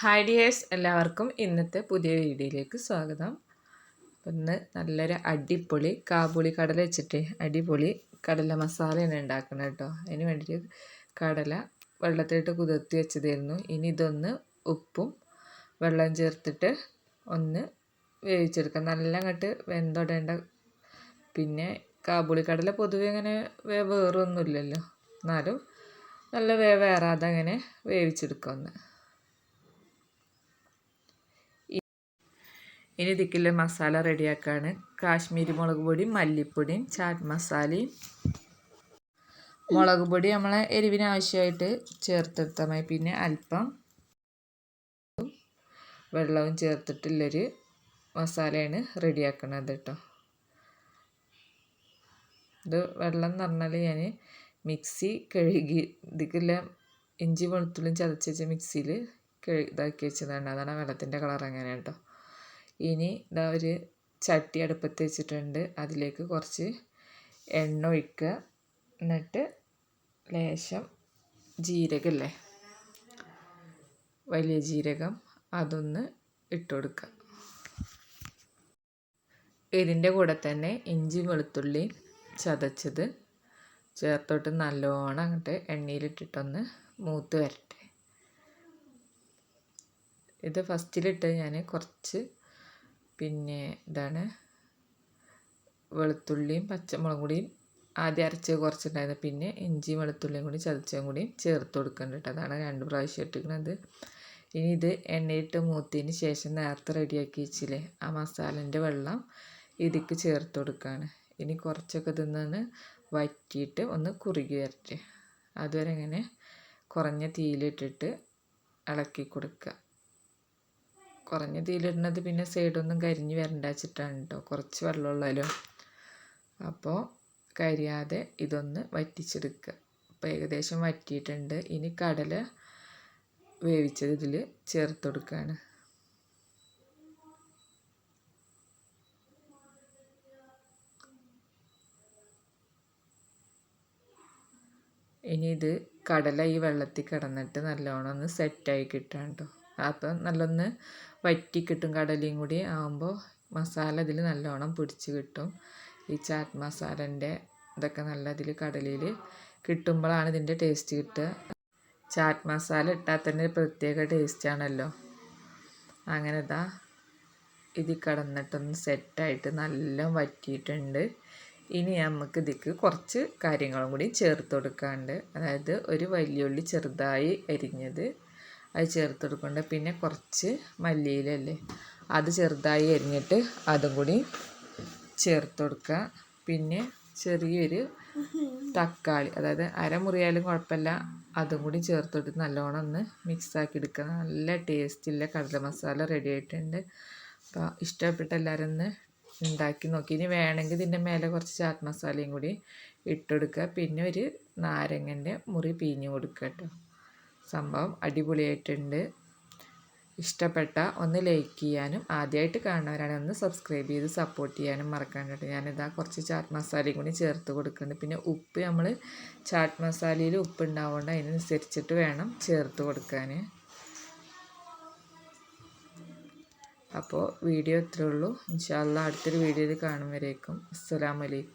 Hi dears എല്ലാവർക്കും ഇന്നത്തെ പുതിയ വീഡിയോയിലേക്ക് സ്വാഗതം. ഇന്ന് നല്ലൊരു അടിപൊളി കാബൂളി കടല വെച്ചിട്ട് അടിപൊളി കടല മസാലയാണ് ഉണ്ടാക്കുന്നത് കേട്ടോ. അതിന് വേണ്ടിയിട്ട് കടല വെള്ളത്തിലിട്ട് കുതിർത്തി വെച്ചതായിരുന്നു. ഇനി ഇതൊന്ന് ഉപ്പും വെള്ളം ചേർത്തിട്ട് ഒന്ന് വേവിച്ചെടുക്കാം. നല്ല അങ്ങോട്ട് വെന്തൊടേണ്ട. പിന്നെ കാബൂളി കടല പൊതുവെ അങ്ങനെ വേറൊന്നുമില്ലല്ലോ. എന്നാലും നല്ല വേവേറാതെ അങ്ങനെ വേവിച്ചെടുക്കാമെന്ന് ഇനി ഇതിക്കുള്ള മസാല റെഡിയാക്കാണ്. കാശ്മീരി മുളക് പൊടിയും മല്ലിപ്പൊടിയും ചാറ്റ് മസാലയും മുളക് പൊടി നമ്മളെ എരിവിന് ആവശ്യമായിട്ട് ചേർത്തെടുത്താൽ മതി പിന്നെ അല്പം വെള്ളവും ചേർത്തിട്ടുള്ളൊരു മസാലയാണ് റെഡിയാക്കണത് കേട്ടോ. ഇത് വെള്ളം എന്ന് പറഞ്ഞാൽ ഞാൻ മിക്സി കഴുകി ഇതിക്കുള്ള ഇഞ്ചി വെളുത്തുള്ളിയും ചതച്ച് വെച്ച മിക്സിയിൽ കഴുകി ഇതാക്കി വെച്ചതാണ്. അതാണ് വെള്ളത്തിന്റെ കളർ അങ്ങനെ കേട്ടോ. ഇനി ദാ ഒരു ചട്ടി അടുപ്പത്ത് വെച്ചിട്ടുണ്ട്. അതിലേക്ക് കുറച്ച് എണ്ണ ഒഴിക്കുക. എന്നിട്ട് ലേശം ജീരകമല്ലേ വലിയ ജീരകം അതൊന്ന് ഇട്ട് കൊടുക്കുക. ഇതിന്റെ കൂടെ തന്നെ ഇഞ്ചി വെളുത്തുള്ളി ചതച്ചത് ചേർത്തോട്ട് നല്ലോണം അങ്ങോട്ട് എണ്ണയിലിട്ടിട്ടൊന്ന് മൂത്ത് വരട്ടെ. ഇത് ഫസ്റ്റിലിട്ട് ഞാൻ കുറച്ച് പിന്നെ ഇതാണ് വെളുത്തുള്ളിയും പച്ചമുളകും കൂടിയും ആദ്യം അരച്ച് കുറച്ചിട്ടുണ്ടായിരുന്നു. പിന്നെ ഇഞ്ചിയും വെളുത്തുള്ളിയും കൂടി ചതച്ചതും കൂടി ചേർത്ത് കൊടുക്കുന്നുണ്ട് അതാണ് രണ്ട് പ്രാവശ്യം ഇട്ടിരിക്കുന്നത് ഇനി ഇത് എണ്ണയിട്ട് മൂത്തതിന് ശേഷം നേരത്തെ റെഡിയാക്കി വെച്ചില്ലേ? ആ മസാലന്റെ വെള്ളം ഇതിക്ക് ചേർത്ത് കൊടുക്കുകയാണ് ഇനി കുറച്ചൊക്കെ തിന്നാണ് വറ്റിയിട്ട് ഒന്ന് കുറുകി വരട്ടെ. അതുവരെ ഇങ്ങനെ കുറഞ്ഞ തീയിലിട്ടിട്ട് ഇളക്കി കൊടുക്കുക. കുറഞ്ഞ തീയിലിടുന്നത് പിന്നെ സൈഡൊന്നും കരിഞ്ഞ് വരണ്ട വെച്ചിട്ടാണ് കേട്ടോ കുറച്ച് വെള്ളമുള്ളല്ലോ അപ്പോൾ കരിയാതെ ഇതൊന്ന് വറ്റിച്ചെടുക്കുക അപ്പോൾ ഏകദേശം വറ്റിയിട്ടുണ്ട്. ഇനി കടല വേവിച്ചത് ഇതിൽ ചേർത്ത് കൊടുക്കുകയാണ് ഇനി ഇത് കടല ഈ വെള്ളത്തിൽ കിടന്നിട്ട് നല്ലോണം ഒന്ന് സെറ്റായി കിട്ടാൻ കേട്ടോ അപ്പം നല്ലൊന്ന് വറ്റി കിട്ടും കടലയും കൂടി ആകുമ്പോൾ മസാല ഇതിൽ നല്ലോണം പിടിച്ച് കിട്ടും. ഈ ചാറ്റ് മസാലന്റെ ഇതൊക്കെ നല്ല ഇതിൽ കടലയിൽ കിട്ടുമ്പോഴാണ് ഇതിന്റെ ടേസ്റ്റ് കിട്ടുക. ചാറ്റ് മസാല ഇട്ടാൽ തന്നെ പ്രത്യേക ടേസ്റ്റാണല്ലോ അങ്ങനെ ഇതാ ഇത് കടന്നിട്ടൊന്ന് സെറ്റായിട്ട് നല്ല വറ്റിയിട്ടുണ്ട്. ഇനി നമുക്ക് ഇതിക്ക് കുറച്ച് കാര്യങ്ങളും കൂടി ചേർത്ത് കൊടുക്കാണ്ട്. അതായത് ഒരു വലിയ ഉള്ളി ചെറുതായി അരിഞ്ഞത്. അത് ചേർത്ത് കൊടുക്കേണ്ട പിന്നെ കുറച്ച് മല്ലിയിലല്ലേ അത് ചെറുതായി അരിഞ്ഞിട്ട് അതും കൂടി ചേർത്ത് കൊടുക്കുക പിന്നെ ചെറിയൊരു തക്കാളി അതായത് അരമുറിയാലും കുഴപ്പമില്ല അതും കൂടി ചേർത്തിട്ട് നല്ലോണം ഒന്ന് മിക്സാക്കി എടുക്കുക. നല്ല ടേസ്റ്റുള്ള കടല മസാല റെഡി ആയിട്ടുണ്ട്. അപ്പോൾ ഇഷ്ടപ്പെട്ട എല്ലാവരും ഒന്ന് ഉണ്ടാക്കി നോക്കി. ഇനി വേണമെങ്കിൽ ഇതിന്റെ മേലെ കുറച്ച് ചാറ്റ് മസാലയും കൂടി ഇട്ടെടുക്കുക പിന്നെ ഒരു നാരങ്ങന്റെ മുറി പിഴിഞ്ഞ് കൊടുക്കുക കേട്ടോ. സംഭവം അടിപൊളിയായിട്ടുണ്ട്. ഇഷ്ടപ്പെട്ട ഒന്ന് ലൈക്ക് ചെയ്യാനും ആദ്യമായിട്ട് കാണുന്നവരാണെങ്കിൽ ഒന്ന് സബ്സ്ക്രൈബ് ചെയ്ത് സപ്പോർട്ട് ചെയ്യാനും മറക്കാണ്ട് ഞാനിതാ കുറച്ച് ചാറ്റ് മസാലയും കൂടി ചേർത്ത് കൊടുക്കുന്നുണ്ട്. പിന്നെ ഉപ്പ് നമ്മൾ ചാറ്റ് മസാലയിൽ ഉപ്പ് ഉണ്ടാവുകൊണ്ട് അതിനനുസരിച്ചിട്ട് വേണം ചേർത്ത് കൊടുക്കാൻ അപ്പോൾ വീഡിയോ ഇത്രേ ഉള്ളൂ. ഇൻഷാല്ല അടുത്തൊരു വീഡിയോയിൽ കാണും വരേക്കും. അസ്സലാമലൈക്കും